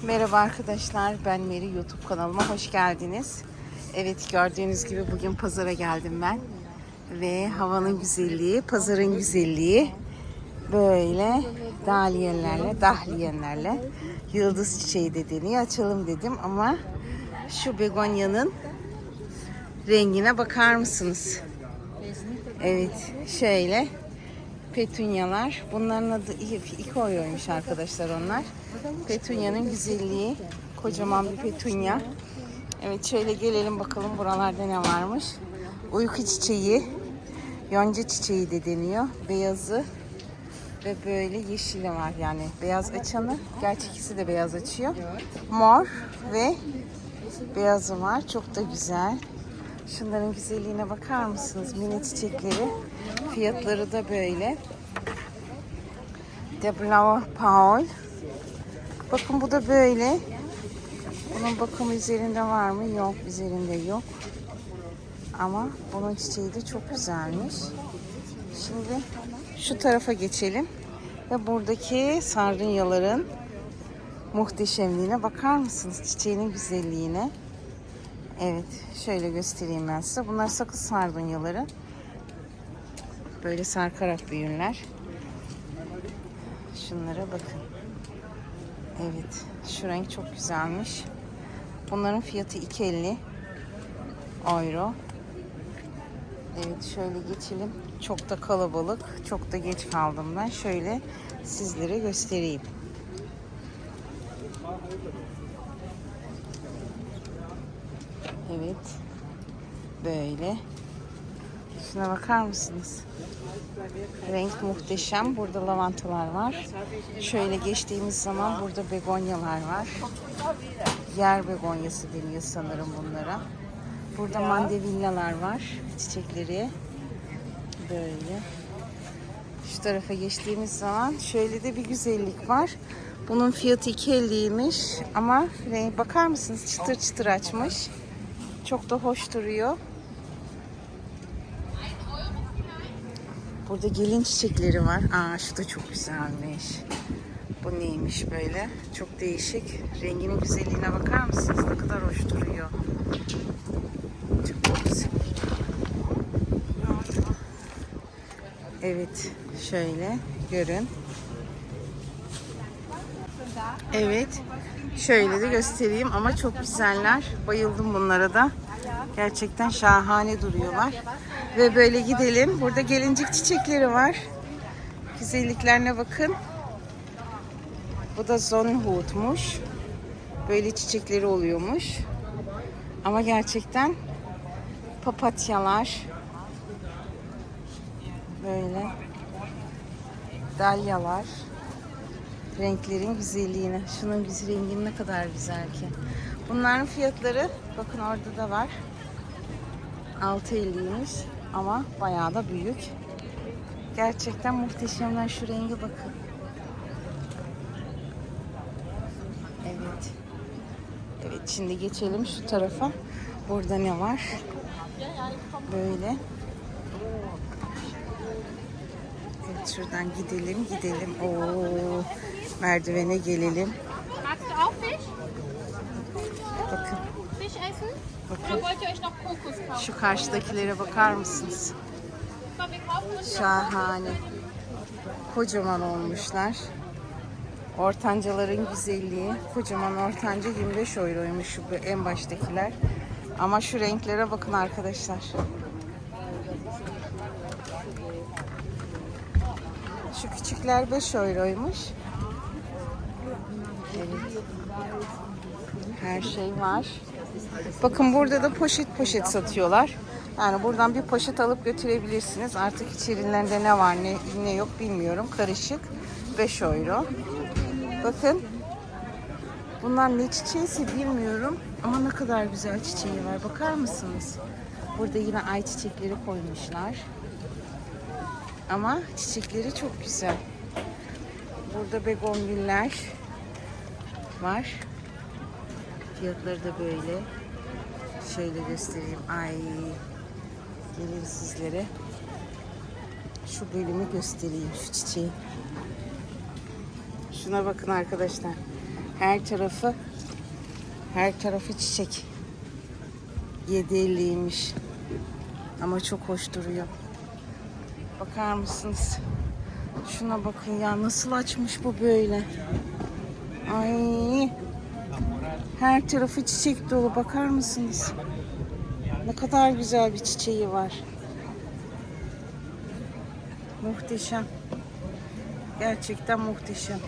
Merhaba arkadaşlar, ben Meri YouTube kanalıma hoş geldiniz. Evet gördüğünüz gibi bugün pazara geldim ben. Ve havanın güzelliği, pazarın güzelliği böyle dahliyelerle, dahliyelerle yıldız çiçeği dediğini açalım dedim ama şu begonyanın rengine bakar mısınız? Evet, şöyle petunyalar. Bunların adı ikoymuş arkadaşlar onlar. Petunya'nın güzelliği. Kocaman bir petunya. Evet şöyle gelelim bakalım buralarda ne varmış. Uyku çiçeği, yonca çiçeği de deniyor. Beyazı ve böyle yeşili var yani beyaz açanı. Gerçi ikisi de beyaz açıyor. Mor ve beyazı var. Çok da güzel. Şunların güzelliğine bakar mısınız? Mini çiçekleri. Fiyatları da böyle. De Blaue Paul. Bakın bu da böyle. Bunun bakımı üzerinde var mı? Yok, üzerinde yok. Ama bunun çiçeği de çok güzelmiş. Şimdi şu tarafa geçelim. Ve buradaki sardunyaların muhteşemliğine bakar mısınız? Çiçeğinin güzelliğine. Evet, şöyle göstereyim ben size. Bunlar sakız sardunyaları. Böyle sarkarak büyürler. Şunlara bakın. Evet, şu renk çok güzelmiş. Bunların fiyatı 2.50 euro. Evet, şöyle geçelim. Çok da kalabalık, çok da geç kaldım ben. Şöyle sizlere göstereyim. Evet. Böyle. Şuna bakar mısınız? Renk muhteşem. Burada lavantalar var. Şöyle geçtiğimiz zaman burada begonyalar var. Yer begonyası deniyor sanırım bunlara. Burada mandevillalar var. Çiçekleri. Böyle. Şu tarafa geçtiğimiz zaman şöyle de bir güzellik var. Bunun fiyatı 2.50'ymiş ama bakar mısınız çıtır çıtır açmış. Çok da hoş duruyor. Burada gelin çiçekleri var. Aa şu da çok güzelmiş. Bu neymiş böyle? Çok değişik. Renginin güzelliğine bakar mısınız? Ne kadar hoş duruyor. Çok güzel. Evet, şöyle görün. Evet, şöyle de göstereyim ama çok güzeller. Bayıldım bunlara da. Gerçekten şahane duruyorlar. Ve böyle gidelim. Burada gelincik çiçekleri var. Güzelliklerine bakın. Bu da Sonnenhut'muş. Böyle çiçekleri oluyormuş. Ama gerçekten papatyalar böyle dalyalar renklerin güzelliğine. Şunun güzel rengi ne kadar güzel ki. Bunların fiyatları bakın orada da var. 6.50'ymiş ama bayağı da büyük. Gerçekten muhteşemler şu renge bakın. Evet. Evet şimdi geçelim şu tarafa. Burada ne var? Böyle. Evet şuradan gidelim gidelim. Oo, merdivene gelelim. Şu karşıdakilere bakar mısınız? Şahane. Kocaman olmuşlar. Ortancaların güzelliği. Kocaman ortanca 25 euroymuş şu en baştakiler. Ama şu renklere bakın arkadaşlar. Şu küçükler 5 euroymuş. Evet. Her şey var. Bakın burada da poşet poşet satıyorlar. Yani buradan bir poşet alıp götürebilirsiniz. Artık içerilerinde ne var ne, ne yok bilmiyorum. Karışık. 5 euro. Bakın. Bunlar ne çiçeğiyse bilmiyorum. Ama ne kadar güzel çiçeği var. Bakar mısınız? Burada yine ay çiçekleri koymuşlar. Ama çiçekleri çok güzel. Burada begonviller var. Fiyatları da böyle. Şöyle göstereyim. Ay. Gelir sizlere. Şu bölümü göstereyim şu çiçeği. Şuna bakın arkadaşlar. Her tarafı her tarafı çiçek. 7.50'ymiş. Ama çok hoş duruyor. Bakar mısınız? Şuna bakın ya nasıl açmış bu böyle. Ay. Her tarafı çiçek dolu. Bakar mısınız? Ne kadar güzel bir çiçeği var. Muhteşem. Gerçekten muhteşem.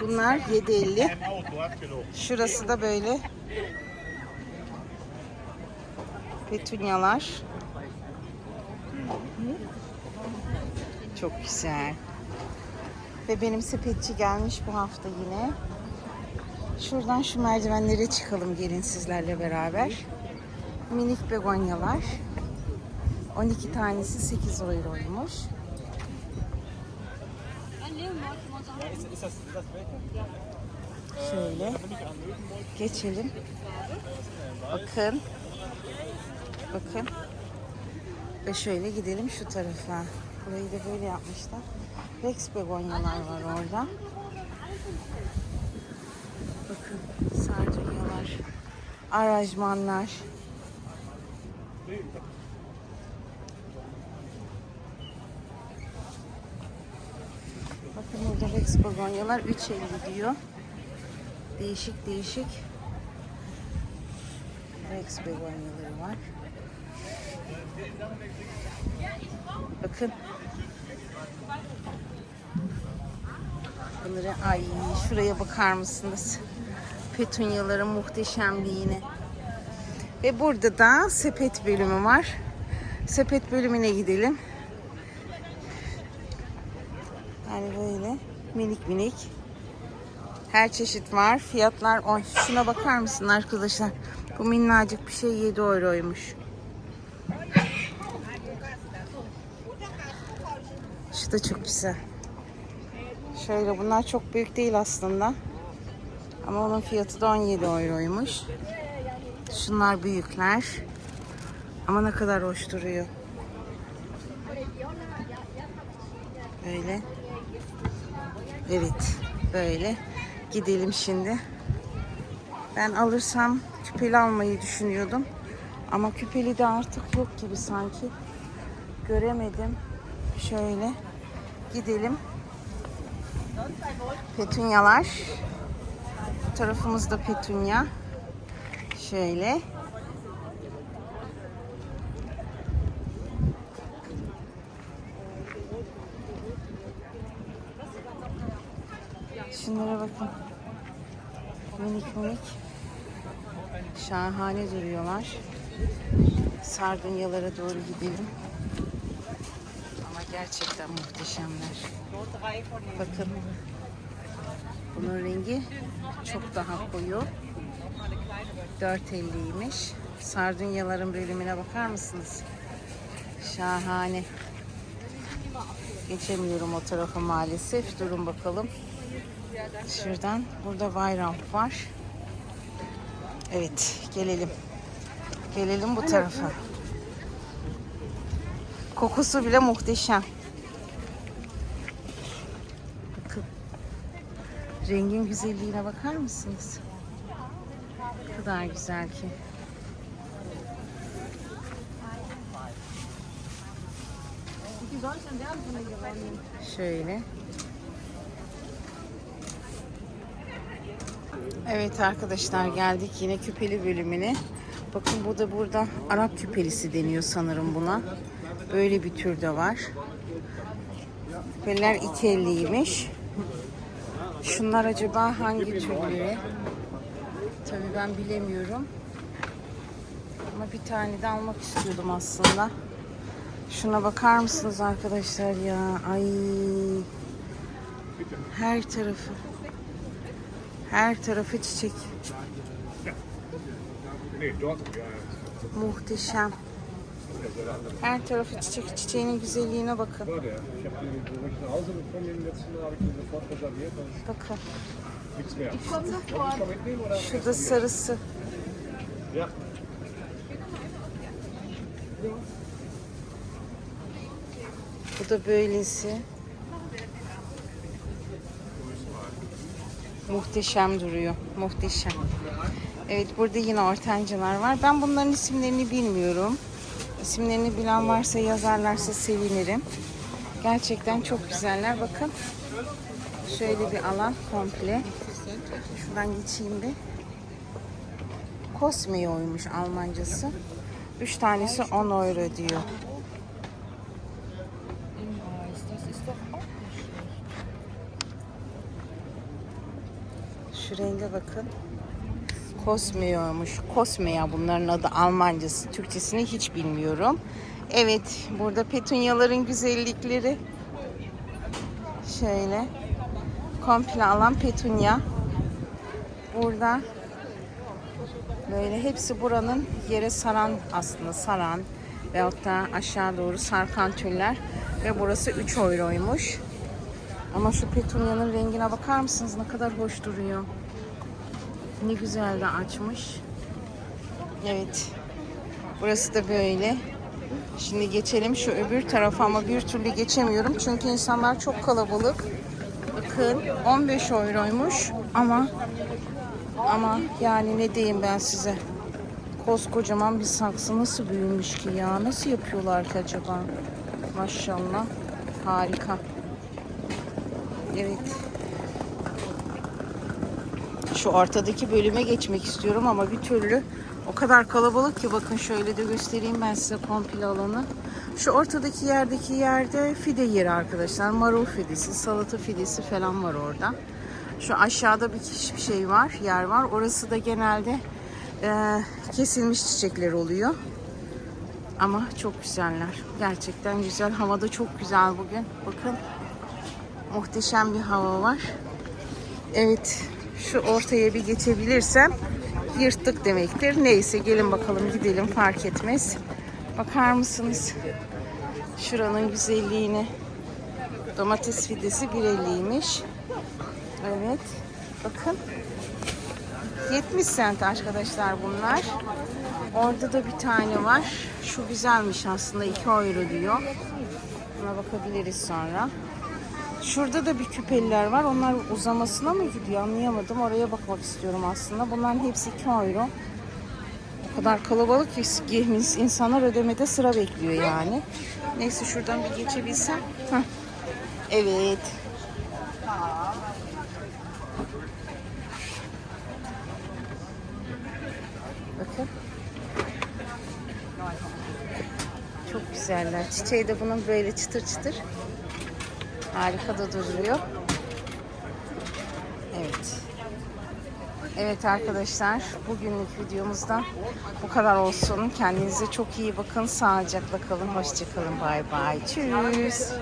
Bunlar 7.50. Şurası da böyle. Petunyalar. Çok güzel. Ve benim sepetçi gelmiş bu hafta yine. Şuradan şu merdivenlere çıkalım gelin sizlerle beraber. Minik begonyalar. 12 tanesi 8 euroymuş. Şöyle geçelim. Bakın. Bakın. Ve şöyle gidelim şu tarafa. Burayı da böyle yapmışlar. Rex begonyalar var orada. Bakın sardunyalar, arajmanlar. Bakın burada Rex begonyalar 3.50 diyor. Değişik değişik Rex begonyaları var. Bakın. Bunları ay şuraya bakar mısınız? Petunyaların muhteşemliğine. Ve burada da sepet bölümü var. Sepet bölümüne gidelim. Yani böyle minik minik. Her çeşit var. Fiyatlar 10. Şuna bakar mısın arkadaşlar? Bu minnacık bir şey 7 euroymuş. Da çok güzel. Şöyle bunlar çok büyük değil aslında. Ama onun fiyatı da 17 euroymuş. Şunlar büyükler. Ama ne kadar hoş duruyor. Böyle. Evet. Böyle. Gidelim şimdi. Ben alırsam küpeli almayı düşünüyordum. Ama küpeli de artık yok gibi sanki. Göremedim. Şöyle. Gidelim. Petunyalar. Bu tarafımızda petunya. Şöyle. Şunlara bakın. Minik minik. Şahane duruyorlar. Sardunyalara doğru gidelim. Gerçekten muhteşemler. Bakın. Bunun rengi çok daha koyu. 4.50'ymiş. Sardunyaların bölümüne bakar mısınız? Şahane. Geçemiyorum o tarafa maalesef. Durun bakalım. Şuradan. Burada bayram var. Evet. Gelelim. Gelelim bu tarafa. Kokusu bile muhteşem. Bakın. Rengin güzelliğine bakar mısınız? Ne kadar güzel ki. Şöyle. Evet arkadaşlar geldik yine küpeli bölümüne. Bakın bu da burada Arap küpelisi deniyor sanırım buna. Böyle bir tür de var. Küpeler 2.50'ymiş. Şunlar acaba hangi türleri? Tabii ben bilemiyorum. Ama bir tane de almak istiyordum aslında. Şuna bakar mısınız arkadaşlar ya? Ay. Her tarafı. Her tarafı çiçek. Muhteşem. Her tarafı çiçek. Çiçeğinin güzelliğine bakın. Bakın. ist nichts mehr. Soll ich mal mitnehmen oder? Şu da sarısı. Bu da böylesi. Muhteşem duruyor. Muhteşem. Evet burada yine ortancalar var. Ben bunların isimlerini bilmiyorum. İsimlerini bilen varsa yazarlarsa sevinirim. Gerçekten çok güzeller. Bakın. Şöyle bir alan komple. Şuradan geçeyim bir. Cosmeo'ymuş Almancası. 3 tanesi 10 euro diyor. Şu renge bakın. Cosmeo'ymuş. Cosmea bunların adı Almancası. Türkçesini hiç bilmiyorum. Evet, burada petunyaların güzellikleri. Şöyle. Komple alan petunya. Burada böyle hepsi buranın yere saran aslında saran veyahut da aşağı doğru sarkan tüller ve burası 3 euroymuş. Ama şu petunyanın rengine bakar mısınız ne kadar hoş duruyor. Ne güzel de açmış. Evet. Burası da böyle. Şimdi geçelim şu öbür tarafa ama bir türlü geçemiyorum. Çünkü insanlar çok kalabalık. Bakın 15 euroymuş ama ama yani ne diyeyim ben size. Koskocaman bir saksı nasıl büyümüş ki ya? Nasıl yapıyorlar ki acaba? Maşallah. Harika. Evet. Şu ortadaki bölüme geçmek istiyorum ama bir türlü o kadar kalabalık ki bakın şöyle de göstereyim ben size komple alanı. Şu ortadaki yerdeki yerde fide yeri arkadaşlar. Marul fidesi, salata fidesi falan var orada. Şu aşağıda bir şey var, yer var. Orası da genelde e, kesilmiş çiçekler oluyor. Ama çok güzeller. Gerçekten güzel. Hava da çok güzel bugün. Bakın. Muhteşem bir hava var. Evet. Şu ortaya bir geçebilirsem yırttık demektir. Neyse gelin bakalım gidelim fark etmez. Bakar mısınız? Şuranın güzelliğine. Domates fidesi 1.50'ymiş. Evet. Bakın. 70 cent arkadaşlar bunlar. Orada da bir tane var. Şu güzelmiş aslında 2 euro diyor. Buna bakabiliriz sonra. Şurada da bir küpeliler var. Onlar uzamasına mı gidiyor anlayamadım. Oraya bakmak istiyorum aslında. Bunların hepsi 2 euro. O kadar kalabalık ki insanlar ödemede sıra bekliyor yani. Neyse şuradan bir geçebilsem. Heh. Evet. Bakın. Çok güzeller. Çiçeği de bunun böyle çıtır çıtır. Harika da duruyor. Evet. Evet arkadaşlar bugünlük videomuzda bu kadar olsun. Kendinize çok iyi bakın. Sağlıcakla kalın. Hoşçakalın. Bay bay. Tschüss.